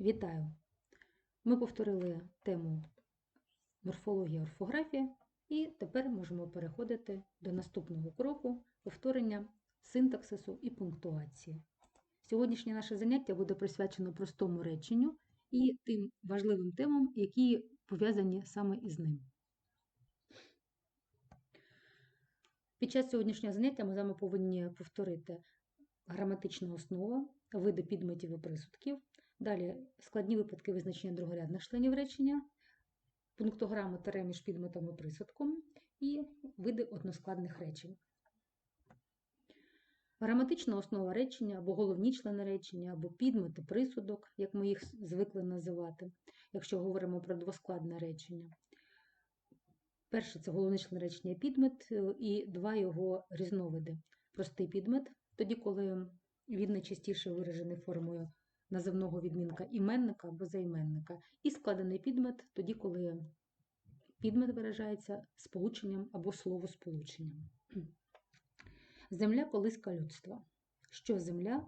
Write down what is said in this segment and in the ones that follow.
Вітаю! Ми повторили тему морфологія орфографія і тепер можемо переходити до наступного кроку повторення синтаксису і пунктуації. Сьогоднішнє наше заняття буде присвячено простому реченню і тим важливим темам, які пов'язані саме із ним. Під час сьогоднішнього заняття ми з вами повинні повторити граматичну основу, види підметів і присудків, Далі складні випадки визначення другорядних членів речення, пунктограми тере між підметом і присудком і види односкладних речень. Граматична основа речення або головні члени речення, або підмет і присудок, як ми їх звикли називати, якщо говоримо про двоскладне речення. Перше це головний член речення підмет і два його різновиди. Простий підмет, тоді, коли він найчастіше виражений формою називного відмінка іменника або займенника, і складений підмет тоді, коли підмет виражається сполученням або словосполученням. Земля колиска людства. Що земля?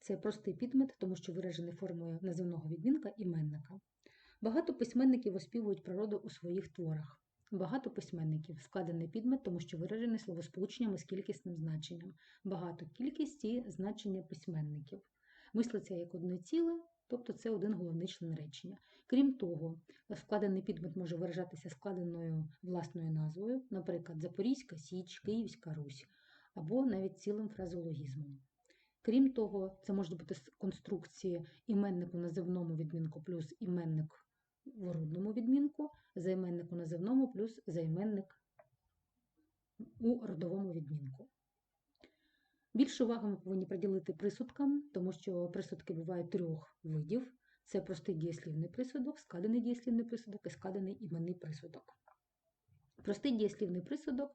Це простий підмет, тому що виражений формою називного відмінка іменника. Багато письменників оспівують природу у своїх творах. Багато письменників складений підмет, тому що виражений словосполученням із кількісним значенням. Багато кількість і значення письменників мислиться як одне ціле, тобто це один головний член речення. Крім того, складений підмет може виражатися складеною власною назвою, наприклад, Запорізька Січ, Київська Русь, або навіть цілим фразеологізмом. Крім того, це можуть бути конструкції іменник у називному відмінку плюс іменник в родному відмінку, займенник у називному плюс займенник у родовому відмінку. Більше уваги ми повинні приділити присудкам, тому що присудки бувають трьох видів: це простий дієслівний присудок, складений дієслівний присудок і складений іменний присудок. Простий дієслівний присудок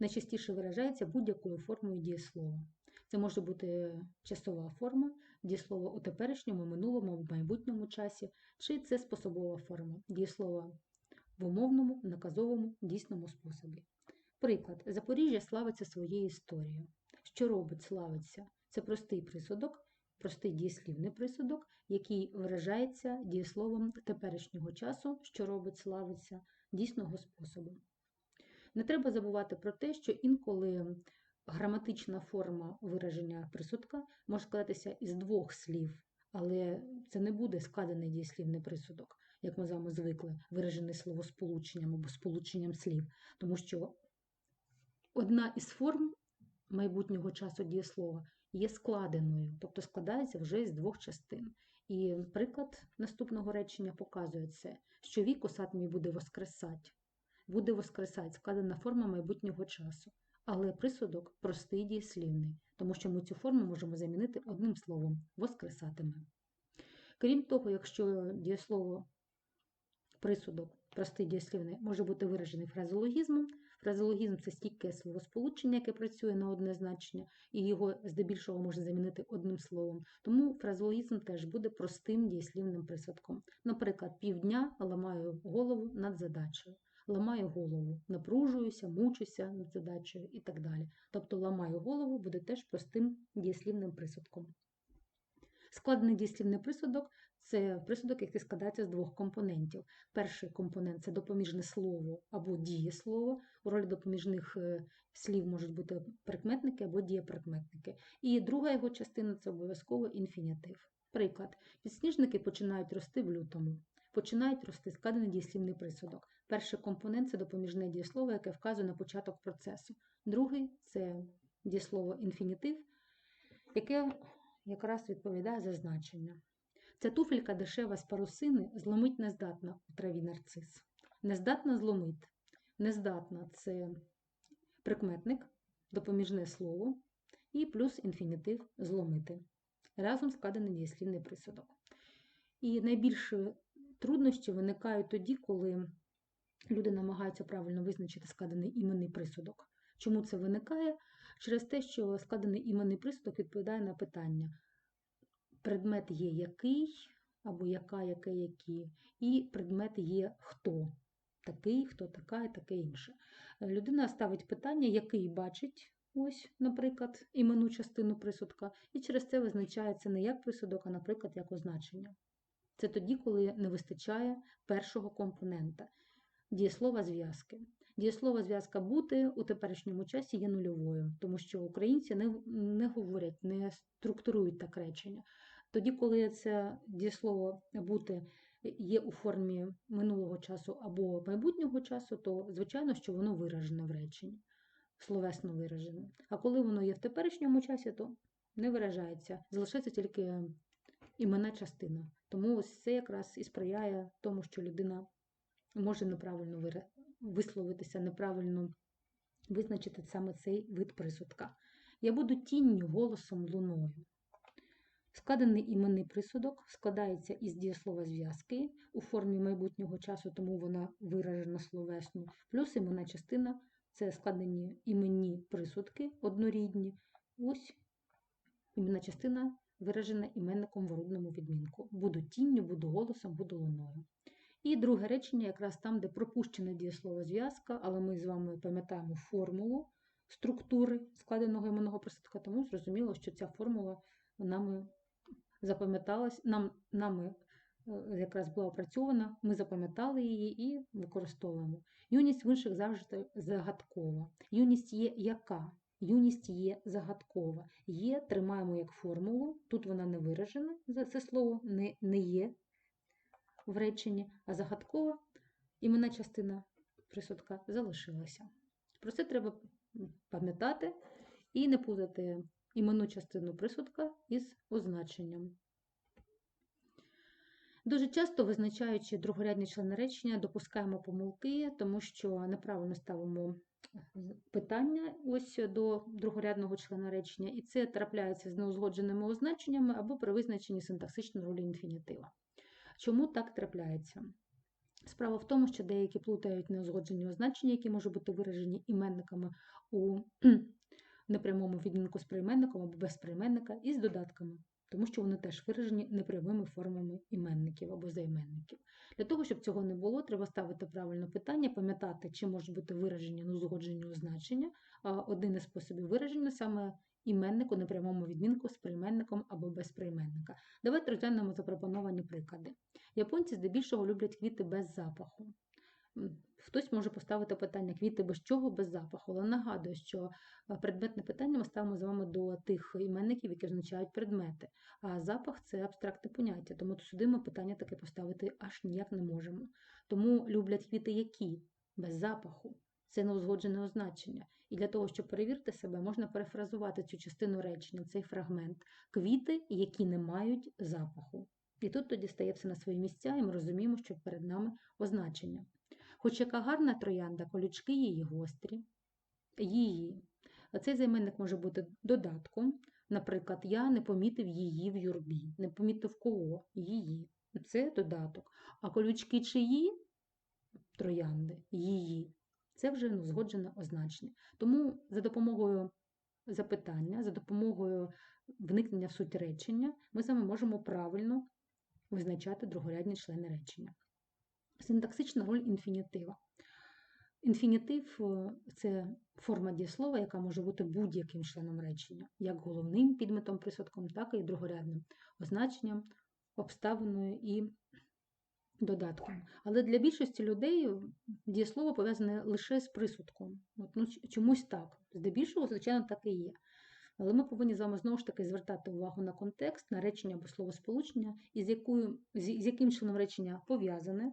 найчастіше виражається будь-якою формою дієслова. Це може бути часова форма, дієслова у теперішньому, минулому або майбутньому часі, чи це способова форма дієслова в умовному, наказовому, дійсному способі. Приклад, Запоріжжя славиться своєю історією. Що робить славиться? Це простий присудок, простий дієслівний присудок, який виражається дієсловом теперішнього часу, що робить славиться дійсного способу. Не треба забувати про те, що інколи граматична форма вираження присудка може складатися із двох слів, але це не буде складений дієслівний присудок, як ми з вами звикли, виражений словосполученням або сполученням слів, тому що одна із форм майбутнього часу дієслова є складеною, тобто складається вже з двох частин. І приклад наступного речення показує це, що вік осад мій буде воскресать. Буде воскресать складена форма майбутнього часу. Але присудок простий дієслівний, тому що ми цю форму можемо замінити одним словом воскресатиме. Крім того, якщо дієслово присудок простий дієслівний може бути виражений фразеологізмом, Фразеологізм це стійке словосполучення, яке працює на одне значення, і його здебільшого можна замінити одним словом. Тому фразеологізм теж буде простим дієслівним присадком. Наприклад, півдня ламаю голову над задачею. Ламаю голову, напружуюся, мучуся над задачею і так далі. Тобто ламаю голову буде теж простим дієслівним присудком. Складений дієслівний присудок це присудок, який складається з двох компонентів. Перший компонент це допоміжне слово або дієслово. У ролі допоміжних е, слів можуть бути прикметники або дієприкметники. І друга його частина це обов'язково інфінітив. Приклад, підсніжники починають рости в лютому. Починають рости складений дієслівний присудок. Перший компонент це допоміжне дієслово, яке вказує на початок процесу. Другий це дієслово інфінітив, яке якраз відповідає за значення. Ця туфелька дешева з парусини зломить нездатна у траві нарцис. Нездатна зломить. Нездатна це прикметник, допоміжне слово і плюс інфінітив зломити. Разом складений дієслівний присудок. І найбільші труднощі виникають тоді, коли люди намагаються правильно визначити складений іменний присудок. Чому це виникає? Через те, що складений іменний присудок відповідає на питання, предмет є який, або яка, яке, які, і предмет є хто. Такий, хто така і таке інше. Людина ставить питання, який бачить, ось, наприклад, іменну частину присудка, і через це визначається не як присудок, а, наприклад, як означення. Це тоді, коли не вистачає першого компонента дієслова зв'язки. Дієслова зв'язка бути у теперішньому часі є нульовою, тому що українці не, не говорять, не структурують так речення. Тоді, коли це дієслово бути є у формі минулого часу або майбутнього часу, то звичайно, що воно виражене в реченні, словесно виражене. А коли воно є в теперішньому часі, то не виражається, залишається тільки іменна частина. Тому ось це якраз і сприяє тому, що людина може неправильно висловитися, неправильно визначити саме цей вид присудка. Я буду тінню, голосом, луною. Складений іменний присудок складається із дієслова зв'язки у формі майбутнього часу, тому вона виражена словесно, плюс іменна частина це складені іменні присудки однорідні. Ось іменна частина виражена іменником в орудному відмінку. Буду тінню, буду голосом, буду луною. І друге речення, якраз там, де пропущене дієслово зв'язка, але ми з вами пам'ятаємо формулу структури складеного іменного присудка, тому зрозуміло, що ця формула нами запам'яталась, нам, нами е, якраз була опрацьована, ми запам'ятали її і використовуємо. Юність в інших завжди загадкова. Юність є яка? Юність є загадкова. Є, тримаємо як формулу, тут вона не виражена, це слово не, не є в реченні, а загадкова іменна частина присудка залишилася. Про це треба пам'ятати і не путати іменну частину присудка із означенням. Дуже часто, визначаючи другорядні члени речення, допускаємо помилки, тому що неправильно ставимо питання ось до другорядного члена речення, і це трапляється з неузгодженими означеннями або при визначенні синтаксичної ролі інфінітива. Чому так трапляється? Справа в тому, що деякі плутають неузгоджені означення, які можуть бути виражені іменниками у непрямому відмінку з прийменником або без прийменника, і з додатками, тому що вони теж виражені непрямими формами іменників або займенників. Для того, щоб цього не було, треба ставити правильне питання, пам'ятати, чи можуть бути виражені неузгоджені означення. Один із способів вираження саме іменнику непрямому відмінку з прийменником або без прийменника. Давайте розглянемо запропоновані приклади. Японці здебільшого люблять квіти без запаху. Хтось може поставити питання квіти без чого, без запаху, але нагадую, що е, предметне питання ми ставимо з вами до тих іменників, які означають предмети. А запах це абстрактне поняття, тому сюди ми питання таке поставити аж ніяк не можемо. Тому люблять квіти які? Без запаху. Це неузгоджене означення. І для того, щоб перевірити себе, можна перефразувати цю частину речення, цей фрагмент квіти, які не мають запаху. І тут тоді стає все на свої місця, і ми розуміємо, що перед нами означення. Хоч яка гарна троянда, колючки її гострі, її. Цей займенник може бути додатком. Наприклад, я не помітив її в юрбі, не помітив кого, її. Це додаток. А колючки чиї троянди, її. Це вже ну, означення. Тому за допомогою запитання, за допомогою вникнення в суть речення, ми вами можемо правильно визначати другорядні члени речення. Синтаксична роль інфінітива. Інфінітив е, це форма дієслова, яка може бути будь-яким членом речення, як головним підметом присадком, так і другорядним означенням, обставиною і додатком. Але для більшості людей дієслово пов'язане лише з присудком. От, ну, Чомусь так. Здебільшого, звичайно, так і є. Але ми повинні з вами знову ж таки звертати увагу на контекст, на речення або словосполучення, із якою, з яким чином речення пов'язане,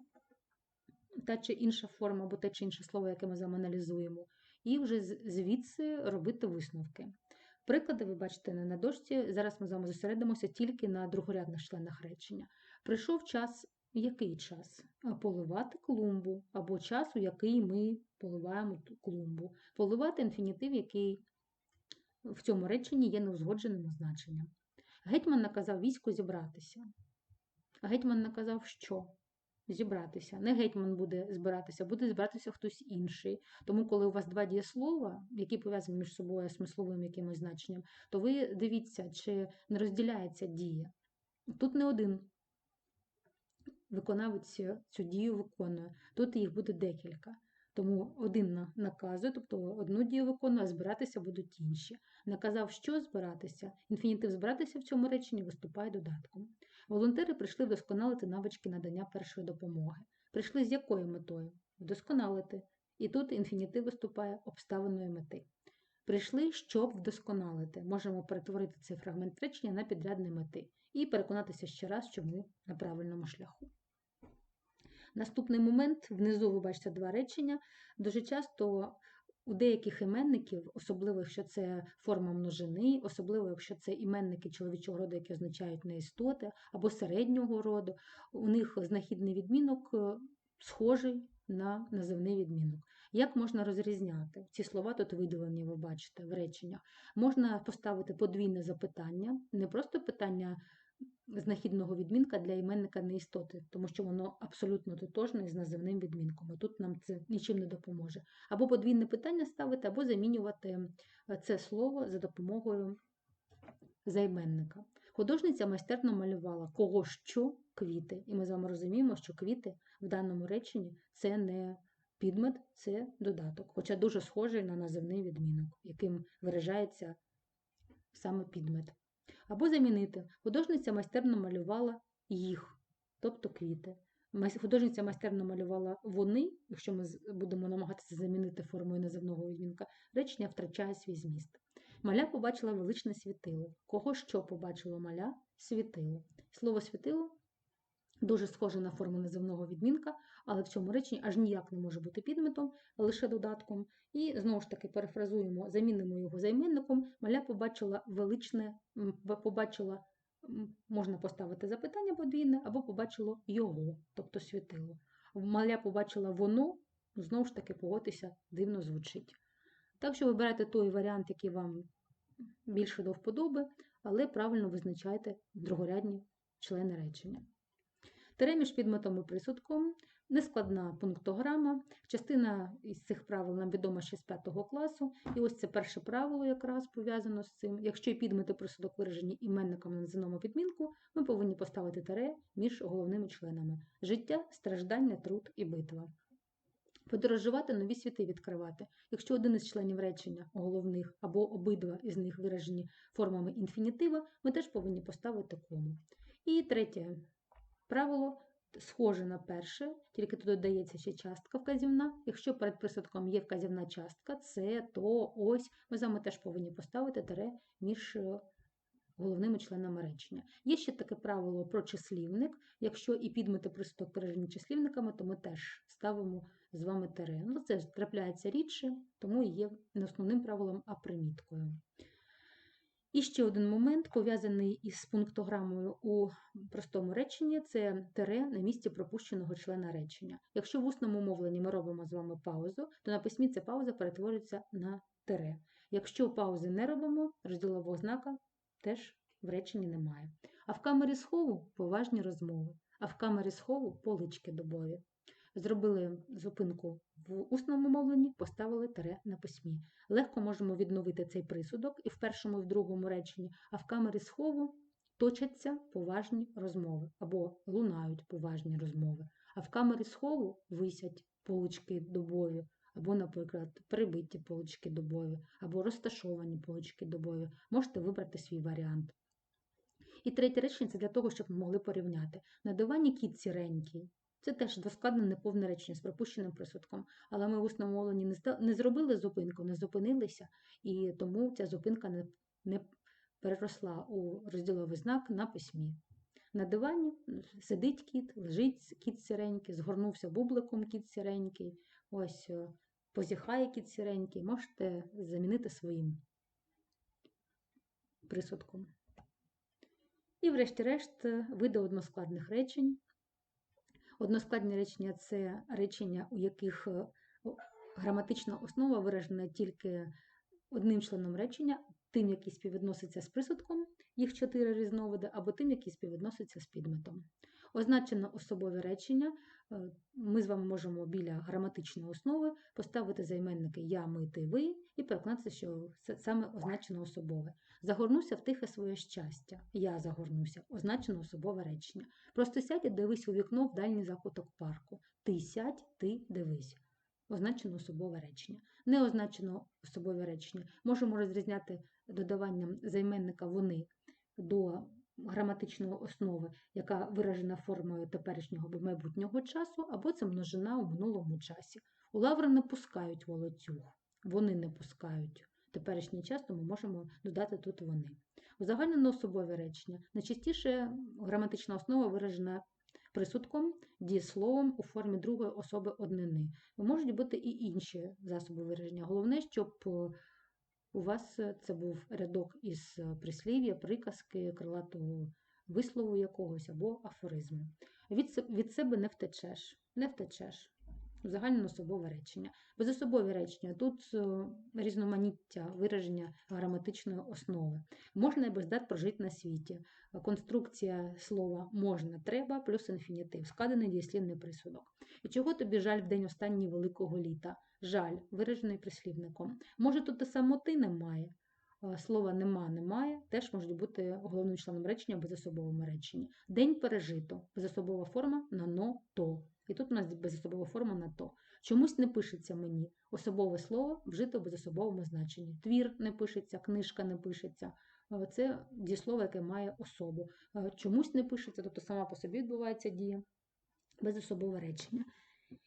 та чи інша форма, або те чи інше слово, яке ми з вами аналізуємо, і вже звідси робити висновки. Приклади, ви бачите, не на дошці. Зараз ми з вами зосередимося тільки на другорядних членах речення. Прийшов час, який час? Поливати клумбу, або час, у який ми поливаємо клумбу. Поливати інфінітив, який в цьому реченні є неузгодженим означенням. Гетьман наказав війську зібратися. Гетьман наказав, що? Зібратися. Не гетьман буде збиратися, буде збиратися хтось інший. Тому, коли у вас два дієслова, які пов'язані між собою смисловим якимось значенням, то ви дивіться, чи не розділяється дія. Тут не один виконавець цю дію виконує, тут їх буде декілька. Тому один наказує, тобто одну дію виконує, а збиратися будуть інші. Наказав, що збиратися. Інфінітив збиратися в цьому реченні виступає додатком. Волонтери прийшли вдосконалити навички надання першої допомоги. Прийшли з якою метою? Вдосконалити. І тут інфінітив виступає обставиною мети. Прийшли, щоб вдосконалити. Можемо перетворити цей фрагмент речення на підрядні мети і переконатися ще раз, що ми на правильному шляху. Наступний момент внизу ви бачите два речення. Дуже часто у деяких іменників, особливо якщо це форма множини, особливо якщо це іменники чоловічого роду, які означають неістоти, або середнього роду, у них знахідний відмінок е, схожий на називний відмінок. Як можна розрізняти? Ці слова тут виділені, ви бачите, в реченнях. Можна поставити подвійне запитання, не просто питання знахідного відмінка для іменника неістоти, тому що воно абсолютно тотожне з називним відмінком. і Тут нам це нічим не допоможе. Або подвійне питання ставити, або замінювати е, це слово за допомогою займенника. Художниця майстерно малювала кого що квіти. І ми з вами розуміємо, що квіти в даному реченні це не підмет, це додаток, хоча дуже схожий на називний відмінок, яким виражається саме підмет. Або замінити. Художниця майстерно малювала їх, тобто квіти. Художниця майстерно малювала вони, якщо ми будемо намагатися замінити формою називного відмінка, речення втрачає свій зміст. Маля побачила величне світило. Кого що побачило маля? Світило. Слово світило дуже схоже на форму називного відмінка, але в цьому реченні аж ніяк не може бути підметом, лише додатком. І знову ж таки перефразуємо, замінимо його займенником. Маля побачила величне, побачила, можна поставити запитання подвійне, або побачило його, тобто світило. Маля побачила воно, знову ж таки, погодьтеся, дивно звучить. Так що вибирайте той варіант, який вам більше до вподоби, але правильно визначайте другорядні члени речення. Між підметом і присудком, нескладна пунктограма. Частина із цих правил нам відома ще з 5 класу. І ось це перше правило якраз пов'язано з цим. Якщо підмет і присудок виражені іменником на називному відмінку, ми повинні поставити таре між головними членами життя, страждання, труд і битва. Подорожувати нові світи відкривати. Якщо один із членів речення головних або обидва із них виражені формами інфінітива, ми теж повинні поставити кому. І третє правило схоже на перше, тільки тут додається ще частка вказівна. Якщо перед присадком є вказівна частка, це, то, ось, ми з вами теж повинні поставити таре між е, головними членами речення. Є ще таке правило про числівник. Якщо і підмети присадок пережені числівниками, то ми теж ставимо з вами тере. Ну, Це трапляється рідше, тому є не основним правилом, а приміткою. І ще один момент, пов'язаний із пунктограмою у простому реченні, це тере на місці пропущеного члена речення. Якщо в усному мовленні ми робимо з вами паузу, то на письмі ця пауза перетворюється на тере. Якщо паузи не робимо, розділового знака теж в реченні немає. А в камері схову поважні розмови, а в камері схову полички добові. Зробили зупинку в усному мовленні, поставили тере на письмі. Легко можемо відновити цей присудок і в першому, і в другому реченні, а в камері схову точаться поважні розмови або лунають поважні розмови. А в камері схову висять полички дубові, або, наприклад, прибиті полички дубові, або розташовані полички дубові. Можете вибрати свій варіант. І третє речення це для того, щоб ми могли порівняти. На дивані кіт сіренький. Це теж доскладне неповне речення з пропущеним присудком. Але ми в усному мовленні не зробили зупинку, не зупинилися, і тому ця зупинка не не переросла у розділовий знак на письмі. На дивані сидить кіт, лежить кіт сіренький, згорнувся бубликом кіт сіренький, ось е, позіхає кіт сіренький, можете замінити своїм присудком. І, врешті-решт, види односкладних речень. Односкладні речення це речення, у яких е, граматична основа виражена тільки одним членом речення, тим, який співвідноситься з присудком, їх чотири різновиди, або тим, який співвідноситься з підметом. Означено особові речення. Е, ми з вами можемо біля граматичної основи поставити займенники я, ми, ти, ви і переконатися, що це саме означено особове. Загорнуся в тихе своє щастя. Я загорнуся, означено особове речення. Просто сядь і дивись у вікно в дальній закуток парку. Ти сядь, ти дивись. Означено особове речення. Не означено особове речення. Можемо розрізняти додаванням займенника вони до граматичної основи, яка виражена формою теперішнього або майбутнього часу, або це множина у минулому часі. У лаври не пускають волоцюг, вони не пускають. Теперішній час, то ми можемо додати тут вони. Узагальнено особове речення. Найчастіше граматична основа виражена присудком, дієсловом у формі другої особи однини. Можуть бути і інші засоби вираження. Головне, щоб е, у вас це був рядок із прислів'я, приказки, крилатого вислову якогось або афоризму. Від себе не втечеш, не втечеш. Узагальнено особове речення. Безособові речення тут е, різноманіття вираження граматичної основи. Можна і без дат прожити на світі. Конструкція слова можна, треба, плюс інфінітив, складений дієслівний присудок. І чого тобі жаль в день останній великого літа? Жаль, виражений прислівником. Може, тут і самоти немає. Е, Слова нема, немає, теж можуть бути головним членом речення в безособовому реченні. День пережито, безособова форма на но то. І тут у нас безособова форма на то. Чомусь не пишеться мені. Особове слово вжито в безособовому значенні. Твір не пишеться, книжка не пишеться. Е, Це дієслово, яке має особу. Е, Чомусь не пишеться, тобто сама по собі відбувається дія, безособове речення.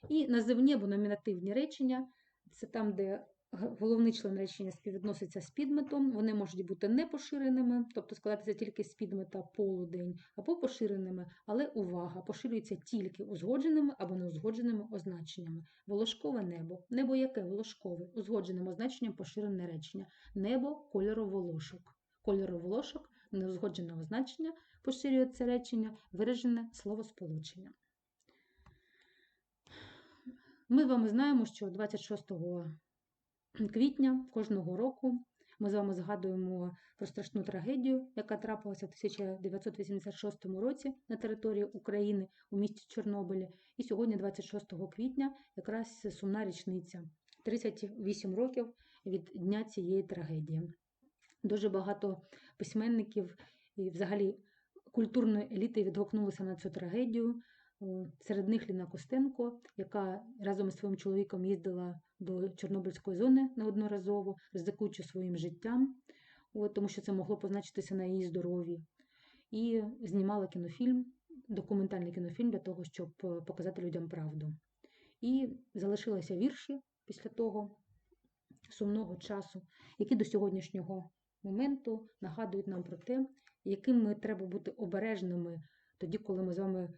І називні або номінативні речення це там, де головний член речення співвідноситься з підметом. Вони можуть бути не поширеними, тобто складатися тільки з підмета полудень, або поширеними, але увага, поширюється тільки узгодженими або неузгодженими означеннями. Волошкове небо. Небо яке? Волошкове. Узгодженим означенням поширене речення. Небо кольору волошок. Кольору волошок, неузгоджене означення поширює це речення, виражене словосполучення. Ми вами знаємо, що 26 квітня кожного року ми з вами згадуємо про страшну трагедію, яка трапилася в 1986 році на території України у місті Чорнобилі. І сьогодні, 26 квітня, якраз сумна річниця 38 років від дня цієї трагедії. Дуже багато письменників і взагалі культурної еліти відгукнулися на цю трагедію. Серед них Ліна Костенко, яка разом із своїм чоловіком їздила до Чорнобильської зони неодноразово, ризикуючи своїм життям, от, тому що це могло позначитися на її здоров'ї. І знімала кінофільм, документальний кінофільм для того, щоб е, показати людям правду. І залишилися вірші після того сумного часу, які до сьогоднішнього моменту нагадують нам про те, якими треба бути обережними тоді, коли ми з вами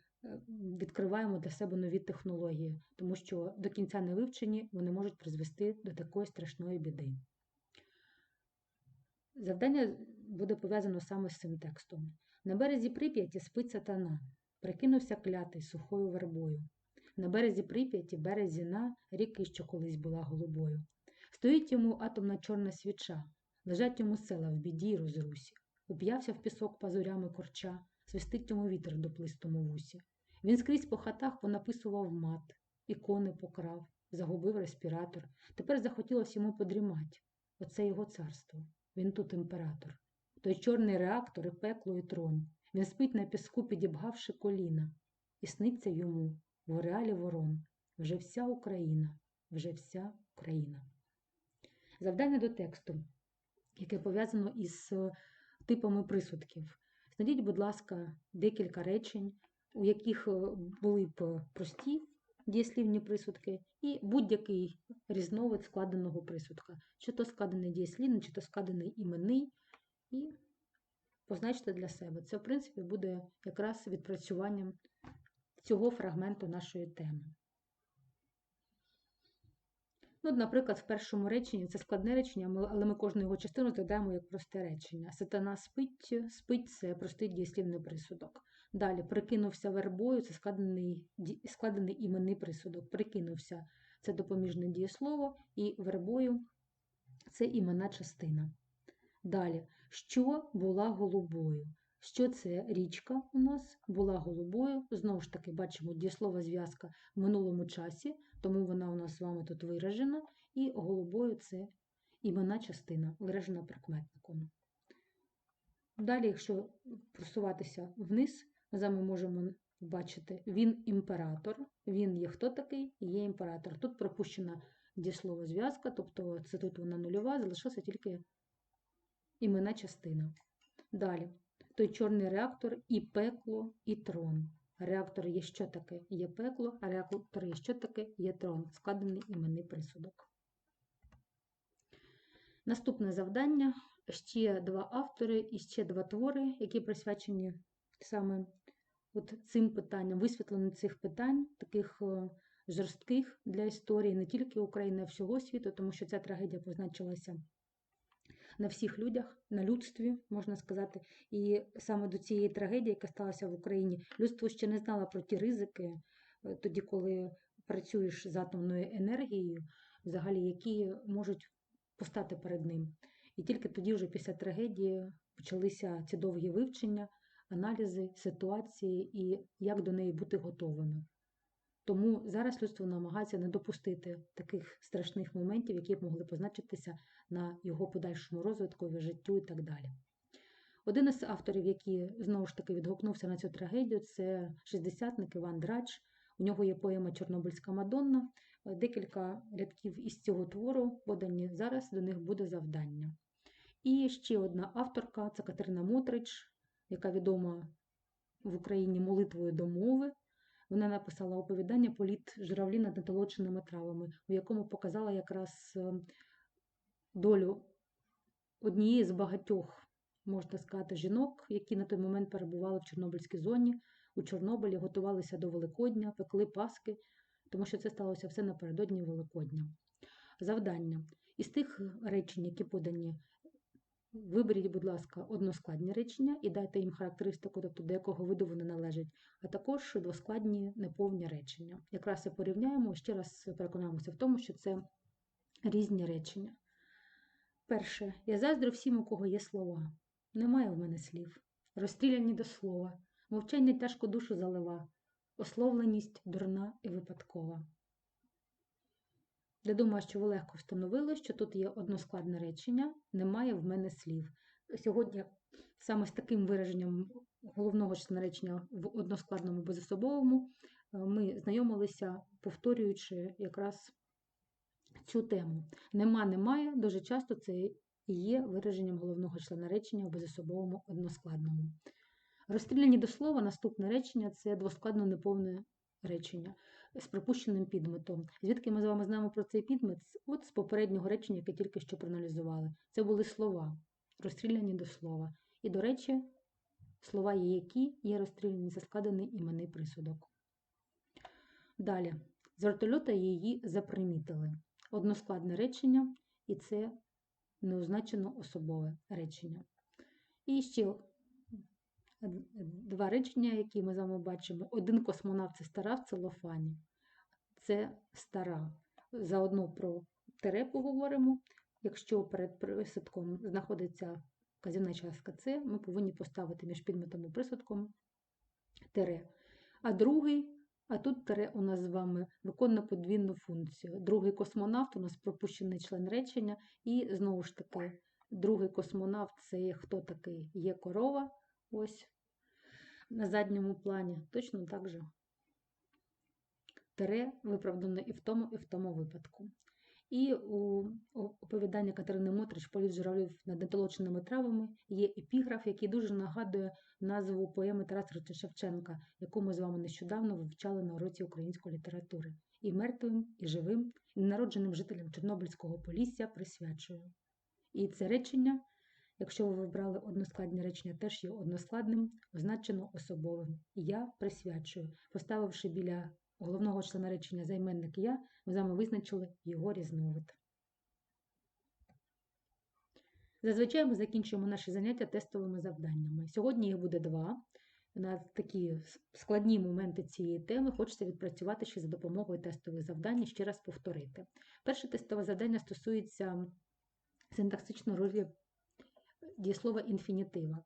відкриваємо для себе нові технології, тому що до кінця не вивчені вони можуть призвести до такої страшної біди. Завдання буде пов'язано саме з цим текстом. На березі Прип'яті спить сатана, прикинувся клятий сухою вербою. На березі Прип'яті, березі на ріки, що колись була голубою. Стоїть йому атомна чорна свіча, лежать йому села в біді й розрусі. Уп'явся в пісок пазурями корча, свистить йому вітер до плистому вусі. Він скрізь по хатах понаписував мат, ікони покрав, загубив респіратор. Тепер захотілося йому подрімать. Оце його царство. Він тут імператор. Той чорний реактор і пекло і трон. Він спить на піску, підібгавши коліна, і сниться йому в реалі ворон. Вже вся Україна, вже вся Україна. Завдання до тексту, яке пов'язано із е, типами присудків. Знайдіть, будь ласка, декілька речень, у яких е, були б прості дієслівні присудки і будь-який різновид складеного присудка, чи то складений дієслівний, чи то складений іменний, і позначте для себе. Це, в принципі, буде якраз відпрацюванням цього фрагменту нашої теми. Ну, наприклад, в першому реченні це складне речення, але ми кожну його частину розглядаємо як просте речення. Сатана спить, спить це простий дієслівний присудок. Далі прикинувся вербою, це складений, складений іменний присудок. Прикинувся це допоміжне дієслово, і вербою це іменна частина. Далі, що була голубою? Що це річка у нас була голубою? Знову ж таки, бачимо дієслова зв'язка в минулому часі, тому вона у нас з вами тут виражена, і голубою це іменна частина, виражена прикметником. Далі, якщо просуватися вниз, ми з вами можемо бачити він імператор. Він є хто такий? Є імператор. Тут пропущена дієслово зв'язка, тобто це тут вона нульова, залишилася тільки іменна частина. Далі. той чорний реактор і пекло, і трон. Реактор є що таке? Є пекло, а реактор є що таке? Є трон, складений іменний присудок. Наступне завдання. Ще два автори і ще два твори, які присвячені саме от цим питанням, висвітленню цих питань, таких е, жорстких для історії не тільки України, а всього світу, тому що ця трагедія позначилася на всіх людях, на людстві, можна сказати. І саме до цієї трагедії, яка сталася в Україні, людство ще не знало про ті ризики, е, тоді, коли працюєш з атомною енергією, взагалі, які можуть постати перед ним. І тільки тоді, вже після трагедії, почалися ці довгі вивчення, аналізи ситуації і як до неї бути готовими. Тому зараз людство намагається не допустити таких страшних моментів, які б могли позначитися на його подальшому розвитку, життю і так далі. Один із авторів, який знову ж таки відгукнувся на цю трагедію, це шістдесятник Іван Драч. У нього є поема Чорнобильська Мадонна. Декілька рядків із цього твору подані зараз до них буде завдання. І ще одна авторка це Катерина Мотрич, яка відома в Україні молитвою до мови. Вона написала оповідання Політ журавлі над натолоченими травами, у якому показала якраз е, долю однієї з багатьох, можна сказати, жінок, які на той момент перебували в Чорнобильській зоні, у Чорнобилі, готувалися до Великодня, пекли Паски, тому що це сталося все напередодні Великодня. Завдання. Із тих речень, які подані Виберіть, будь ласка, односкладні речення і дайте їм характеристику, тобто до якого виду вони належать, а також двоскладні неповні речення. Якраз і порівняємо і ще раз переконаємося в тому, що це різні речення. Перше, я заздрю всім, у кого є слова. Немає в мене слів. Розстріляні до слова, мовчання тяжко душу залива, ословленість дурна і випадкова. Я думаю, що ви легко встановили, що тут є односкладне речення, немає в мене слів. Сьогодні саме з таким вираженням головного члена речення в односкладному безособовому е, ми знайомилися, повторюючи якраз цю тему. Нема, немає, дуже часто це і є вираженням головного члена речення в безособовому односкладному. Розстріляні до слова наступне речення це двоскладно неповне речення з пропущеним підметом. Звідки ми з вами знаємо про цей підмет? От з попереднього речення, яке тільки що проаналізували. Це були слова, розстріляні до слова. І, до речі, слова є які є розстріляні за складений іменний присудок. Далі, з вертольота її запримітили. Односкладне речення, і це неозначено особове речення. І ще два речення, які ми з вами бачимо. Один космонавт це стара в целофані. Це стара. Заодно про тере поговоримо. Якщо перед присадком знаходиться казівна частка С, ми повинні поставити між підметом і присадком тере. А другий, а тут тере у нас з вами виконує подвійну функцію. Другий космонавт у нас пропущений член речення, і знову ж таки, другий космонавт це хто такий? Є корова. Ось на задньому плані. Точно так же тере виправдано і в тому, і в тому випадку. І у оповідання Катерини Мотрич «Політ журавлів над нетолоченими травами є епіграф, який дуже нагадує назву поеми Тараса Шевченка, яку ми з вами нещодавно вивчали на уроці української літератури. І мертвим, і живим, і народженим жителям Чорнобильського полісся присвячую. І це речення Якщо ви вибрали односкладні речення, теж є односкладним, означено особовим. Я присвячую, поставивши біля головного члена речення займенник я, ми з вами визначили його різновид. Зазвичай ми закінчуємо наші заняття тестовими завданнями. Сьогодні їх буде два. На такі складні моменти цієї теми хочеться відпрацювати ще за допомогою тестових завдань і ще раз повторити. Перше тестове завдання стосується синтаксичної ролі дієслова інфінітива.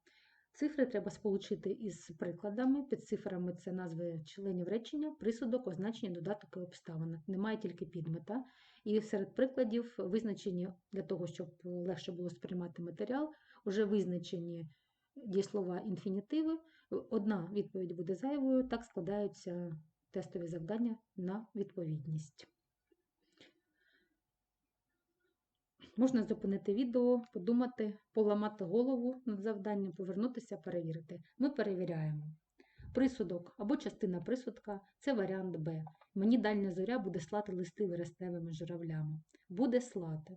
Цифри треба сполучити із прикладами. Під цифрами це назви членів речення, присудок, означення, додаток і обставина. Немає тільки підмета. І серед прикладів визначені для того, щоб легше було сприймати матеріал, вже визначені дієслова інфінітиви. Одна відповідь буде зайвою, так складаються тестові завдання на відповідність. Можна зупинити відео, подумати, поламати голову над завданням, повернутися, перевірити. Ми перевіряємо. Присудок або частина присудка це варіант Б. Мені дальня зоря буде слати листи вересневими журавлями. Буде слати.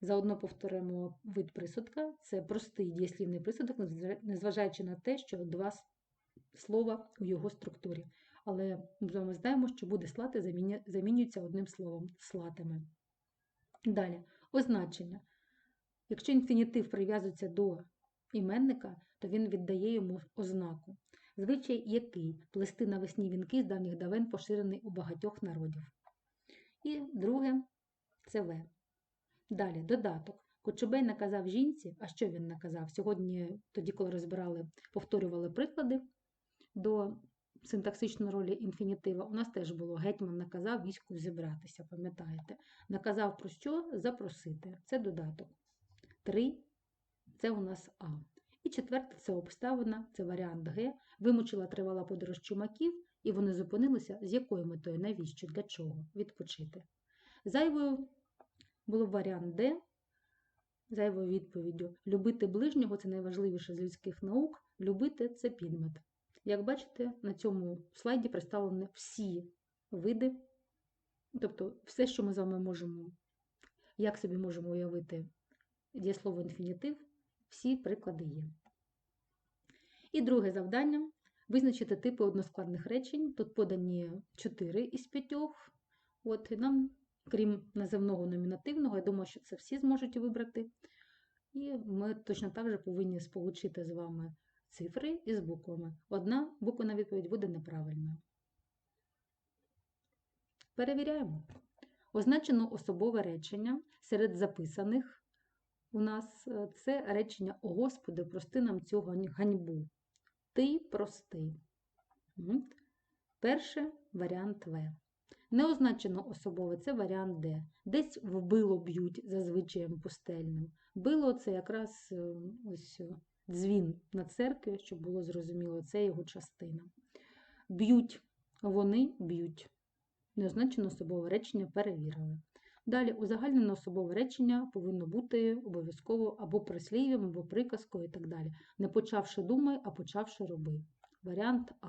Заодно повторимо вид присудка. Це простий дієслівний присудок, незважаючи на те, що два слова у його структурі. Але ми знаємо, що буде слати замінюється одним словом слатиме. Далі, означення. Якщо інфінітив прив'язується до іменника, то він віддає йому ознаку. Звичай який плести навесні вінки з давніх давен поширений у багатьох народів. І друге це В. Далі додаток. Кочубей наказав жінці, а що він наказав? Сьогодні, тоді, коли розбирали, повторювали приклади до синтаксичної ролі інфінітива, у нас теж було гетьман наказав війську зібратися, пам'ятаєте? Наказав про що? Запросити. Це додаток. Три це у нас А. І четверте це обставина, це варіант Г. Вимучила тривала подорож чумаків, і вони зупинилися з якою метою, навіщо, для чого? Відпочити. Зайвою було варіант Д. Зайвою відповіддю. Любити ближнього це найважливіше з людських наук. Любити це підмет. Як бачите, на цьому слайді представлені всі види, тобто все, що ми з вами можемо, як собі можемо уявити дієслово інфінітив, всі приклади є. І друге завдання визначити типи односкладних речень. Тут подані 4 із 5. От, нам, крім називного номінативного, я думаю, що це всі зможуть вибрати. І ми точно так же повинні сполучити з вами цифри із буквами. Одна буквена відповідь буде неправильною. Перевіряємо. Означено особове речення серед записаних у нас е, це речення О Господи, прости нам цю ганьбу. Ти простий. Перше варіант В. Неозначено особове це варіант Д. Десь вбило б'ють за звичаєм пустельним. Било це якраз е, ось е, дзвін на церкві, щоб було зрозуміло, це його частина. Б'ють, вони б'ють. Неозначено особове речення перевірили. Далі узагальнене особове речення повинно бути обов'язково або прислів'ям, або приказкою і так далі. Не почавши думай, а почавши роби. Варіант А.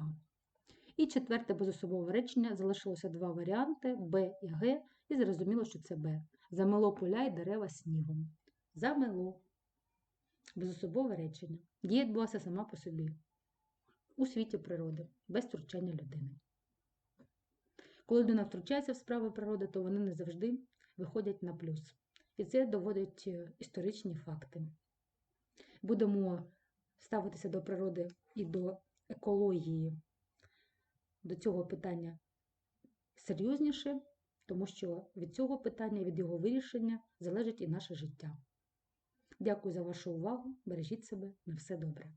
І четверте безособове речення залишилося два варіанти Б і Г, і зрозуміло, що це Б. Замело поля й дерева снігом. Замело. Безособове речення. Дія відбулася сама по собі. У світі природи, без втручання людини. Коли людина втручається в справи природи, то вони не завжди виходять на плюс. І це доводять е, історичні факти. Будемо ставитися до природи і до екології, до цього питання серйозніше, тому що від цього питання, від його вирішення залежить і наше життя. Дякую за вашу увагу. Бережіть себе на все добре.